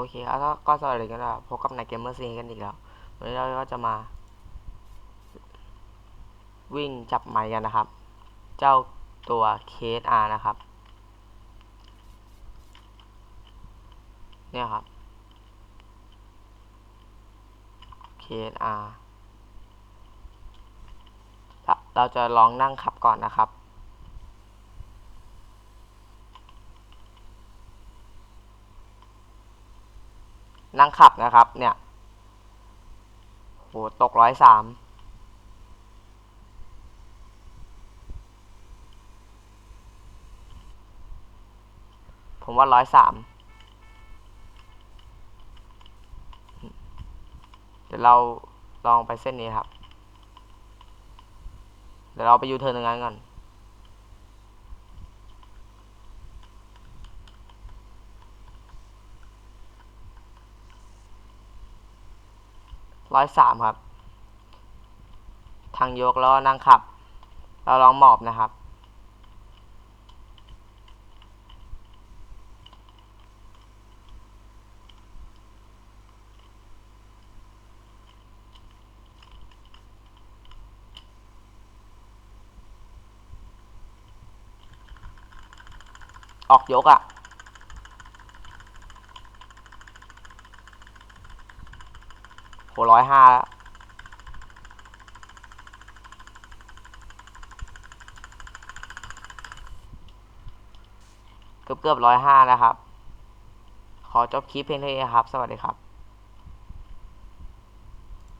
โอเคครับก็สวัสดีกันนะครับพบกับนายเกมเมอร์ซีกันอีกแล้ว วันนี้เราก็จะมา วิ่งจับไม้กันนะครับ เจ้าตัวเคสอานะครับ เนี่ยครับเคสอาเราจะลองนั่งขับก่อนนะครับ นั่งขับนะครับ เนี่ยโหตกร้อยสามผมว่าร้อยสามเดี๋ยวเราลองไปเส้นนี้ครับ เดี๋ยวเราไปยูเทิร์นตรงนั้นก่อน ร้อยสามครับ ทางยกแล้วนั่งขับ เราลองหมอบนะครับ ออกยกอะ่ะ โหร้อยห้าแล้วเกือบเกือบร้อยห้านะครับ ขอจบคลิปเพียงเท่านี้ครับ สวัสดีครับ